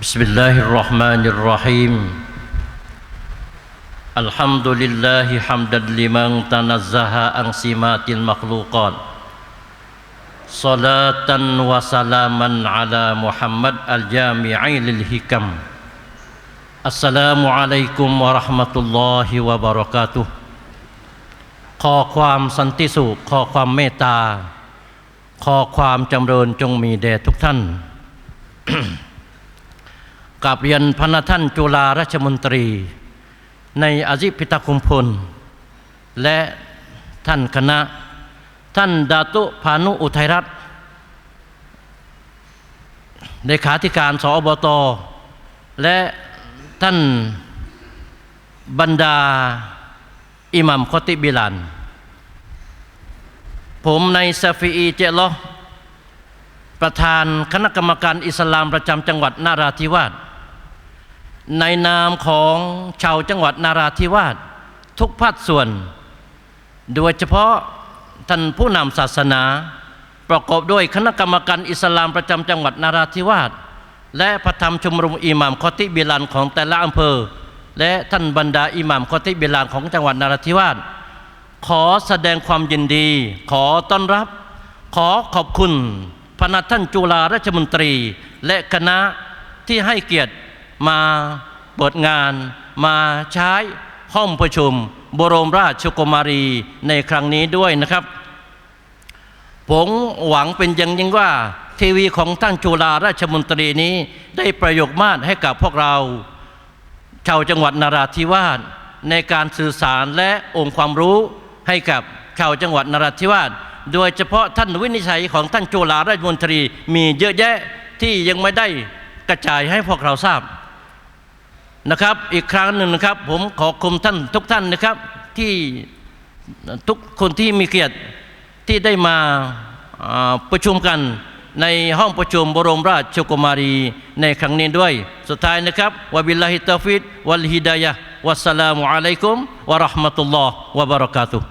بسم الله الرحمن الرحيم الحمد لله حمدا لمن تنزه عن سمات المخلوقات صلاة وسلاما على محمد الجامع للحكم السلام عليكم ورحمة الله وبركاته ขอความสันติสุขขอความเมตตา ขอความจำเริญจงมีแด่ทุกท่าน กับเรียนพระท่านจุฬาราชมนตรี ในอาจิพิตาคุมพล และท่านคณะ ท่านดาตุพานุอุทัยรัตน์เลขาธิการสอบต และท่านบรรดาอิหมัมคอติบิลัน ผมในซาฟีอีเจลอประธานคณะกรรมการอิสลามประจำจังหวัดนาราธิวาส ในนามของชาวจังหวัดนาราธิวาสทุกภาคส่วน โดยเฉพาะท่านผู้นำศาสนา ประกอบด้วยคณะกรรมการอิสลามประจำจังหวัดนาราธิวาสและพระธรรมชมรมอิหม่ามคอติบิลันของแต่ละอำเภอ และท่านบรรดาอิหม่ามคอติบิลันของจังหวัดนาราธิวาสขอแสดงความยินดี ขอต้อนรับ ขอขอบคุณพระนัท่านจุฬาราชมนตรี และคณะที่ให้เกียรติ มาเปิดงานมาใช้ห้องประชุม บรมราชกุมารีในครั้งนี้ด้วยนะครับ ผมหวังเป็นอย่างยิ่งว่า ทีวีของท่านจุฬาราชมนตรีนี้ ได้ประโยชน์มากให้กับพวกเรา ชาวจังหวัดนาราธิวาสในการสื่อสารและองค์ความรู้ให้กับชาวจังหวัดนราธิวาส โดยเฉพาะท่านวินิจฉัยของท่านจุฬาราชมนตรีมีเยอะแยะที่ยังไม่ได้กระจายให้พวกเราทราบ นะครับ อีกครั้งหนึ่งนะครับ ผมขอคมท่านทุกท่านนะครับ ที่ทุกคนที่มีเกียรติที่ได้มาประชุมกันในห้องประชุมบรมราชกุมารีในครั้งนี้ด้วย สุดท้ายนะครับวะบิลลาฮิตาฟิดวัลฮิดายะวัสสลามุอะลัยกุมวะราะห์มะตุลลอฮ์วะบะเราะกาตุฮ์